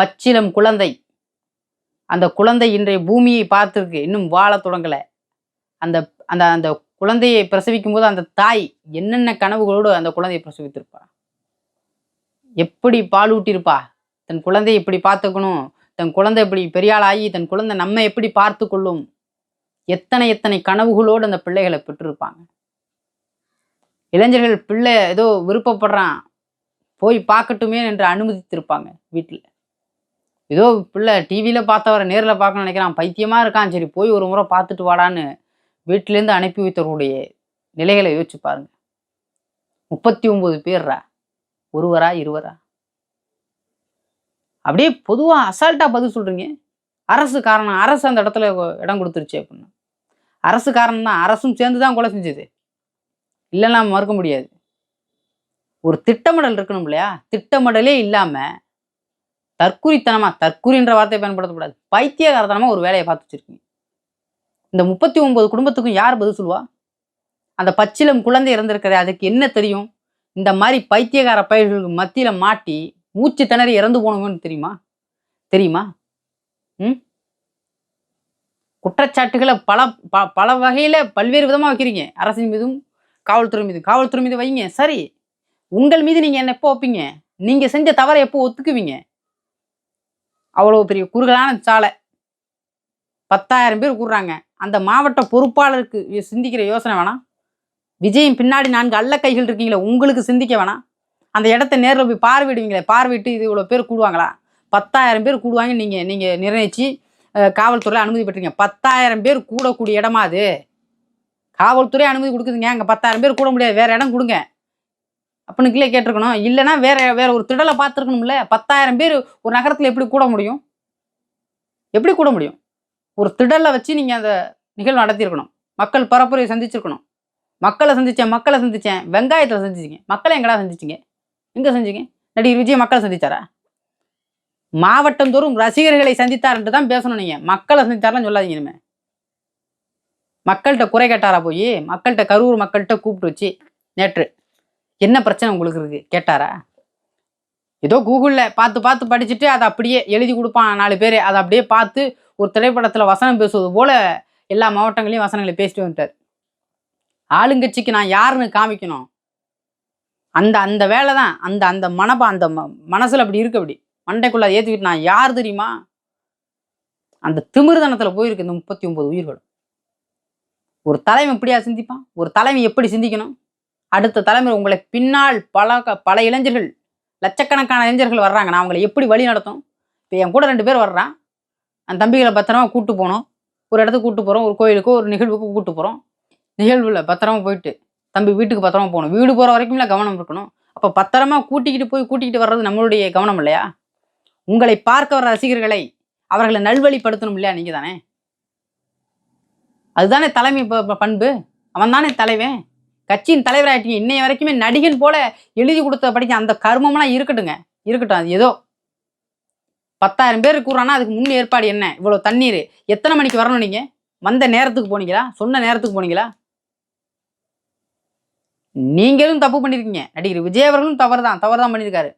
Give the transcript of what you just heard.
பச்சிலம் குழந்தை. அந்த குழந்தை இன்றைய பூமியை பார்த்துருக்கு இன்னும் வாழ தொடங்கலை. அந்த அந்த அந்த குழந்தையை பிரசவிக்கும் போது அந்த தாய் என்னென்ன கனவுகளோடு அந்த குழந்தையை பிரசவித்திருப்பா? எப்படி பாலூட்டியிருப்பா தன் குழந்தையை இப்படி பார்த்துக்கணும்? தன் குழந்தை இப்படி பெரியாளாகி தன் குழந்தை நம்ம எப்படி பார்த்து கொள்ளும்? எத்தனை எத்தனை கனவுகளோடு அந்த பிள்ளைகளை பெற்றிருப்பாங்க? இளைஞர்கள் பிள்ளை ஏதோ விருப்பப்படுறான். போய் பார்க்கட்டுமே என்று அனுமதித்திருப்பாங்க வீட்டில். ஏதோ பிள்ளை டிவியில் பார்த்தவரை நேரில் பார்க்கணும்னு நினைக்கிறான். பைத்தியமாக இருக்கான். சரி போய் ஒரு முறை பார்த்துட்டு வாடான்னு வீட்டிலேருந்து அனுப்பி வைத்தவருடைய நிலைகளை யோசிச்சு பாருங்க. முப்பத்தி ஒம்பது பேர்ரா? ஒருவரா இருவரா? அப்படியே பொதுவாக அசால்ட்டாக பதில் சொல்கிறீங்க அரசு காரணம் அரசு அந்த இடத்துல இடம் கொடுத்துருச்சு அப்படின்னு. அரசு காரணம் தான் அரசும் சேர்ந்து தான் கொலை செஞ்சது. இல்லைன்னா மறுக்க முடியாது. ஒரு திட்டமிடல் இருக்கணும் இல்லையா? திட்டமிடலே இல்லாமல் தற்குறித்தனமாக தற்குறின்ற வார்த்தையை பயன்படுத்தக்கூடாது. பைத்தியகாரத்தனமாக ஒரு வேலையை பார்த்து வச்சுருக்கீங்க. இந்த முப்பத்தி ஒன்பது குடும்பத்துக்கும் யார் பதில் சொல்லுவா? அந்த பச்சிலம் குழந்தை இறந்திருக்கிறே அதுக்கு என்ன தெரியும்? இந்த மாதிரி பைத்தியகார பயிர்களுக்கு மத்தியில் மாட்டி மூச்சு திணறி இறந்து போனவங்கன்னு தெரியுமா? தெரியுமா? ம்? குற்றச்சாட்டுகளை பல ப பல வகையில் பல்வேறு விதமாக வைக்கிறீங்க. அரசின் மீதும் காவல்துறை மீது காவல்துறை மீது வைங்க. சரி. உங்கள் மீது நீங்கள் என்ன எப்போ வைப்பீங்க? நீங்கள் செஞ்ச தவறை எப்போ ஒத்துக்குவீங்க? அவ்வளோ பெரிய குறுகலான சாலை. பத்தாயிரம் பேர் கூடுறாங்க. அந்த மாவட்ட பொறுப்பாளருக்கு யோ- சிந்திக்கிற யோசனை வேணாம். விஜயம் பின்னாடி நான்கு அல்ல கைகள் இருக்கீங்களே உங்களுக்கு சிந்திக்க வேணாம். அந்த இடத்த நேரில் போய் பார்வையிடுவீங்களே பார்வையிட்டு இது இவ்வளோ பேர் கூடுவாங்களா? பத்தாயிரம் பேர் கூடுவாங்க நீங்கள் நீங்கள் நிர்ணயிச்சு அஹ், காவல்துறையில் அனுமதி பெற்றீங்க பத்தாயிரம் பேர் கூடக்கூடிய இடமா அது? காவல்துறை அனுமதி கொடுக்குதுங்க. அங்கே பத்தாயிரம் பேர் கூட முடியாது. வேறு இடம் கொடுங்க. அப்படின்னு கீழே கேட்டிருக்கணும். இல்லைன்னா வேற வேற ஒரு திடலை பார்த்துருக்கணும்ல. பத்தாயிரம் பேர் ஒரு நகரத்தில் எப்படி கூட முடியும்? எப்படி கூட முடியும்? ஒரு திடலை வச்சு நீங்கள் அந்த நிகழ்வு நடத்தியிருக்கணும். மக்கள் பரப்புரையை சந்திச்சிருக்கணும். மக்களை சந்தித்தேன் மக்களை சந்தித்தேன் வெங்காயத்தில் சந்திச்சிங்க. மக்களை எங்கடா சந்திச்சிங்க? எங்கே செஞ்சீங்க நடிகர் விஜய் மக்களை சந்தித்தாரா மாவட்டம் தோறும் ரசிகர்களை சந்தித்தார்ன்ட்டு தான் பேசணும் நீங்கள் மக்களை சந்தித்தாரெலாம் சொல்லாதீங்க இனிமே. மக்கள்கிட்ட குறை கேட்டாரா போய்? மக்கள்கிட்ட கரூர் மக்கள்கிட்ட கூப்பிட்டு வச்சு நேற்று என்ன பிரச்சனை உங்களுக்கு இருக்கு? கேட்டாரா? ஏதோ கூகுளில் பார்த்து பார்த்து படிச்சுட்டு அதை அப்படியே எழுதி கொடுப்பான் நாலு பேர். அதை அப்படியே பார்த்து ஒரு திரைப்படத்தில் வசனம் பேசுவது போல எல்லா மாவட்டங்களையும் வசனங்களை பேசிட்டு வந்துட்டார். ஆளுங்கட்சிக்கு நான் யாருன்னு காமிக்கணும்? அந்த அந்த வேலை தான். அந்த அந்த மனப்பா அந்த ம- அப்படி இருக்கு அப்படி. மண்டைக்குள்ளே ஏற்றிக்கிட்டு நான் யார் தெரியுமா? அந்த திமிர்தனத்தில் போயிருக்கு இந்த முப்பத்தி ஒன்பது உயிர்களும். ஒரு தலைவன் எப்படியா சிந்திப்பான்? ஒரு தலைவன் எப்படி சிந்திக்கணும்? அடுத்த தலைமுறை உங்களை பின்னால் பல க- பல இளைஞர்கள் லட்சக்கணக்கான இளைஞர்கள் வர்றாங்க. நான் அவங்களை எப்படி வழி நடத்தும்? இப்போ என் கூட ரெண்டு பேர் வர்றான். அந்த தம்பிகளை பத்திரமா கூப்பிட்டு போனோம். ஒரு இடத்துக்கு கூப்பிட்டு போகிறோம் ஒரு கோயிலுக்கோ ஒரு நிகழ்வுக்கோ கூப்பிட்டு போகிறோம் நிகழ்வில் பத்திரமா போயிட்டு தம்பி வீட்டுக்கு பத்திரமா போகணும். வீடு போகிற வரைக்கும்ல கவனம் இருக்கணும். அப்போ பத்திரமா கூட்டிக்கிட்டு போய் கூட்டிக்கிட்டு வர்றது நம்மளுடைய கவனம் இல்லையா? உங்களை பார்க்க வர ரசிகர்களை அவர்களை நல்வழிப்படுத்தணும் இல்லையா? நீங்கள் தானே அதுதானே தலைமை பண்பு? அவன் தானே தலைவன்? கட்சியின் தலைவராயிட்டீங்க. இன்னைய வரைக்குமே நடிகன் போல எழுதி கொடுத்த படிக்க அந்த கர்மம்லாம் இருக்கட்டுங்க. இருக்கட்டும் அது ஏதோ. பத்தாயிரம் பேர் கூறானா அதுக்கு முன் ஏற்பாடு என்ன? இவ்வளோ தண்ணீர். எத்தனை மணிக்கு வரணும் நீங்கள் வந்த நேரத்துக்கு போனீங்களா? சொன்ன நேரத்துக்கு போனீங்களா? நீங்களும் தப்பு பண்ணியிருக்கீங்க நடிகர் விஜய் அவர்களும் தவறு தான் தவறு தான் பண்ணியிருக்காரு